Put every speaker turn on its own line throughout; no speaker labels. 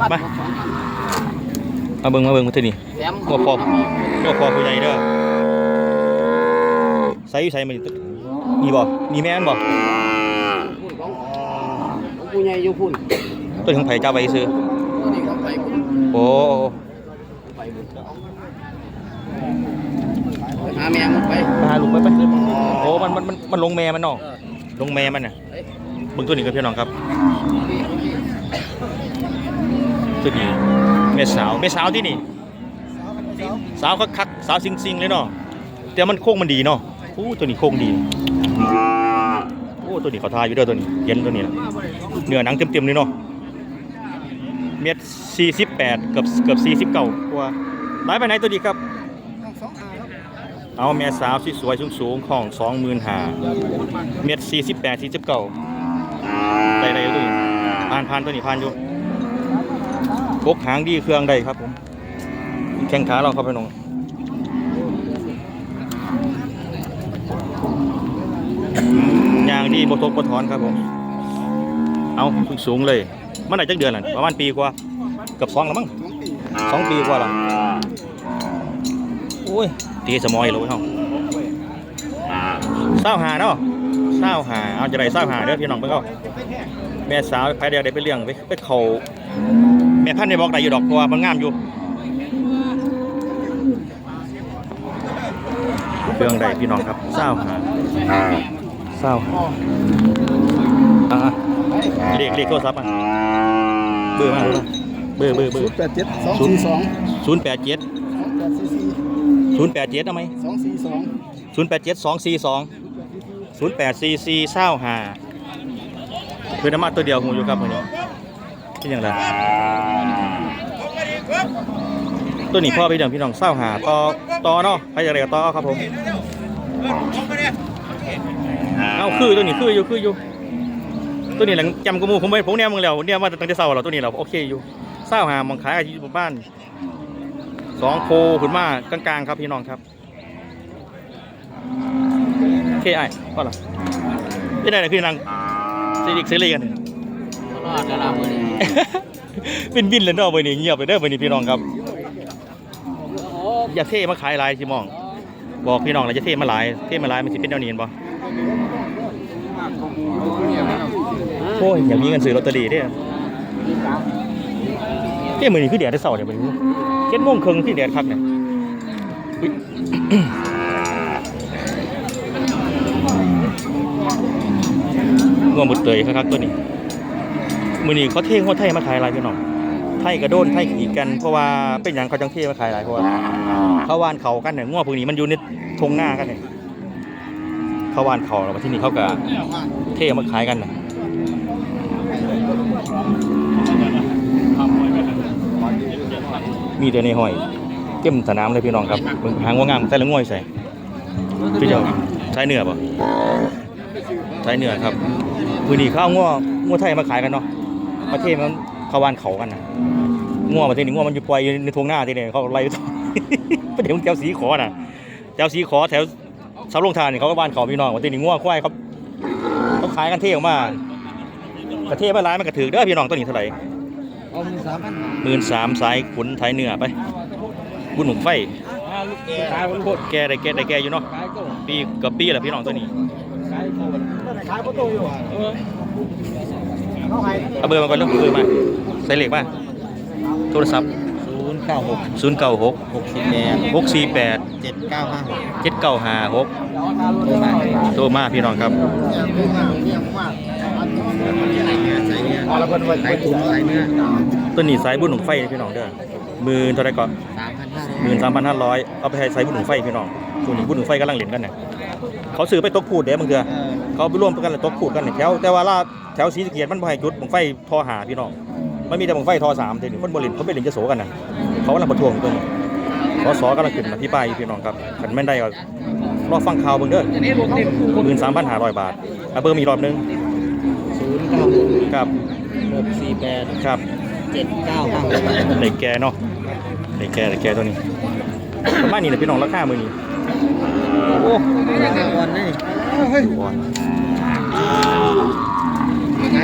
มามาเบิ่งมาเบิ่งมาที่นี่
แถม
หัวพอหัวพอผู้ใหญ่เด้อใส่อยู่ใส่มาดิมีบ่มีแม่นบ่
พุ่นของของผู้ใหญ่อยู่พุ่น
ตัวของไผเจ้าไปซื้อ
ตัวนี้ของไปพุ่น
โอ้
ไปพุ่นไปหาแม่มันไป
ไปหาลุงไปไปโอ้มันมันมันมันลงแม่มันเนาะ
เออ
ลงแม่มันน่ะ
เอ้ย
เบิ่งตัวนี้กับพี่น้องครับ ตัวนี้แม่สาวแม่สาวที่นี่ สาวคักๆสาวซิงๆเลยเนาะแต่มันโค้งมันดีเนาะโอ้ตัวนี้โค้งดีโอ้ตัวนี้เขาทาอยู่เด้อตัวนี้เย็นตัวนี้นะเนื้อหนังเต็มๆเลยเนาะเม็ดสี่สิบแปดเกือบเกือบสี่สิบเก้ากว่าหลายไปไหนตัวดีครับเอาแม่สาวสวยสูงๆของสองหมื่นห้าเม็ดสี่สิบแปดสี่สิบเก้าได้ได้ตัวนี้ผ่านผ่านตัวนี้ผ่านอยู่ พกหางดีเครื่องได้ครับผมแข้งขาเราเข้าไปน้องยางดีบทกบถอนครับผม เอาสูงเลยมันไหนจักเดือนล่ะประมาณปีกว่าเกือบสองแล้วมั้งสองปีกว่าละโอ้ยตีสมอยเลยเฮาเศร้าหาเนาะเศร้าหาเอาจะได้เศร้าหาเด้อพี่น้องเพิ่อนก็แม่สาวไปเดียวได้ไปเลี้ยงไปไปเขา แม่พันธุ์ในบอกได้อยู่ดอกเพราะว่ามันงามอยู่เครื่องใดพี่น้องครับเศร้าหาเศร้าหาอะๆเลขเลขโทรศัพท์อะเบอร์มาเลยเบอร์เบอร์เบอ
ศูน
ร์
ย์แปดเจ็ดสองสี่สอง
ศูนย์แปดเจ็ด
แปดสี่สี่
ศูนย์แปดเจ็ดทำไม
สองสี่สอง
ศูนย์แปดเจ็ดสองสี่สองศูนย์แปดสี่สี่เศร้าหาเพื่อนน้ำมันตัวเดียวหูอยู่ครับ คนนี้ที่ยังไงตัวนี้พ่อไปเดิมพี่น้องเศร้าหาต่อต่อเนาะใครจะเรียกต่อครับผมเอาคือตัวนี้คืออยู่คืออยู่ตัวนี้หลังจำกระมูผมไปผมเนี่ยมึงแล้วเนี่ยมาตั้งแต่เช้าแล้วตัวนี้เราโอเคอยู่เศร้าหามองขายอยู่บ้านสองโคขึ้นมากลางๆครับพี่น้องครับโอเคไอ้ก็ละที่ไหนนะคือนางเซริกเซรีกัน
ร อดแล้วล่ะมื้อนี้
บินบินเลยเนาะไปนี่เงียบไปเด้อไปนี่พี่น้องครับ
อ
ย่าเท่มาขายลายที่มอง บอกพี่น้องเราจะเท่มาหลายเท่มาหลายมันสิเป็นแนวนี้เห็นบ่โอ้ยอยามีเงินซื้อลอตเตอรี่เด้อเท่มือนี้คือแดดได้เสาร์เนี่ยมือนี้เจ็ดโมงครึ่งที่แดดคักเนี่ยอุ๊ยงัวหมดเลยครับตัวนี้ มือนี้เขาเท่งหัวไทยมาขายหลายพี่น้องไทยกระโดนไทยขี่กันเพราะว่าเป็นอย่างเขาจังเท่มาขายหลายเพราะว่าเขาวานเขากันเนี่ยงัวพวกนี้มันอยู่ในทงหน้ากันเนี่ยเขาวานเขาแล้วมาที่นี่เขาก็เท่มาขายกันนะมีแต่ในห้อยเก็มสนามเลยพี่น้องครับเบิ่งหางว่างามใส่ละง่วยใส่พี่เจ้าใช้เนื้อป่ะใช้เนื้อครับมือนี้ข้าวง้อง้อไทยมาขายกันเนาะ ประเทศมันเขาวานเขากันนะง้อประเทศนี้ง้อมันอยู่ปล่อยอยู่ในทวงหน้าที่นี่ยเขาไล่ประเดี๋ยวแถวสีขอน่ะแถวสีขอแถวเสาลงทานนี่เขาก็บ้านเขาพี่น้องประเทศนี้ง้อควายเขาเขาขายกันเท่ออกมาประเทศมาหลายมันกระถือเด้อพี่น้องตัวนี้เท่าไหร่
เอามือสามพัน
หมื่นสามสายขนไทยเนื้อไปบุญหนุ่มไฟ
แก
ได้แกได้แกอยู่เนาะ
ขายก็
ปีกับปีแหละพี่น้องตัวนี้
ขายโคตรขายประตูอยู่ เอา
เบอร์มาก่อนเรื่องเบอร์มาใส่เลขมาโทรศัพท์
ศูนย์เก้าหก
ศูนย์เก้าหก
หกสิบแปด
หกสี่แปด
เจ็ดเก้าห้าหก
เจ็ดเก้าห้าหกโทรมาพี่น้องครับ
เนี่ยพูดมากเนี่ยมากใส่เนื้อแล้วเป็นใส่ถุงใส่เนื้อ
ตัวนี้สายบุญหนุ่มไฟพี่น้องเด้อหมื่นเท่าไหรก่อน
สามพันห้า
หมื่นสามพันห้าร้อยเอาไปให้สายบุญหนุ่มไฟพี่น้องตัวนี้บุญหนุ่มไฟกำลังเล่นกันเนี่ยเขาซื้อไปตกพูดเด้บางเถื่อ เขาไปร่วมกันเลยตกพูดกันเนี่ยแถวแต่ว่าลาดแถวศรีสะเกียดมันบ่ให้จุดบังไฟทอหาพี่น้องมันมีแต่บังไฟทอสามเดี๋ยวนี้คนบริลเขาไปเล่นจะโสกันนะเขากำลังประท้วงอยู่ตัวนี้ขอสอกำลังขึ้นมาที่ป้ายอยู่พี่น้องครับขันไม่ได้ก็รอฟังข่าวเบิ่งเด้อหมื่นสามพันห้าร้อยบาทเอาเบอร์มีรอบหนึง
ศูนย์เก้าหก
ครับ
หกสี่แปด
ครับ
เจ็ดเก้าห้าหก
ในแกเนาะในแกในแกตัวนี้ประมาณนี้แหละพี่น้องราคามือนี้โอ้
ราคาวันนี่
บอล
ไหน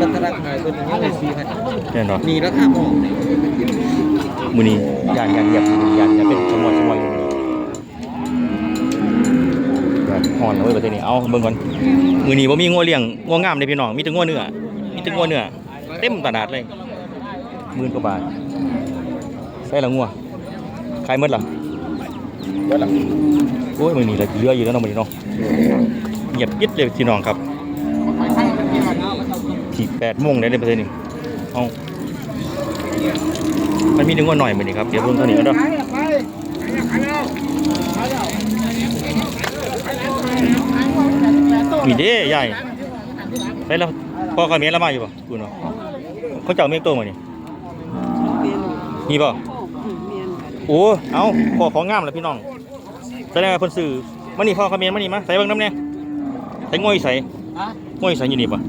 ปัตตราคาตัวนี้ยังเลยสี่พัน
แน่นอน
มีราคาหม้อ
มือนี้ยานยานเหยียบมือนี้ยานยานเป็นสมอยสมอยอยู่มือนี้ยห่อนเอาไว้ประเทศนี้เอาเบิ่งก่อนมือนี้บ่มีงัวเลี้ยงงัวงามเลยพี่น้องมีแต่งัวเนื้อมีแต่งัวเนื้อเต็มตลาดเลยหมื่นกว่าบาทใส่ละงัวขายหมดล่ะ
เดี๋ยวหลัง
โอ้ยมือนี้เหลืออยู่แล้วเนาะมือนี้เนาะ เงียบยิดเลยพี่น้องครับที่แปดโมงได้ในประเทศนี้เอามันมีถึงว่าหน่อยมือนี้ครับเดี๋ยวเบิ่งเท่านี้ก็ได้มีเด้ใหญ่ไปแล้วพ่อกับเมียละมาอยู่ป่ะคุณเนาะเขาเจ้าเมียโตมานี่มีป่ะโอ้ เอาพ่อของงามแล้วพี่น้องแสดงว่าเพิ่นซื้อ มานี่พ่อคอมเมนต์มานี่มาใส่เบิ่งน้ำเนี่ยใส่ง่อยใส่ง่อยใส่อยู่นี่ปะ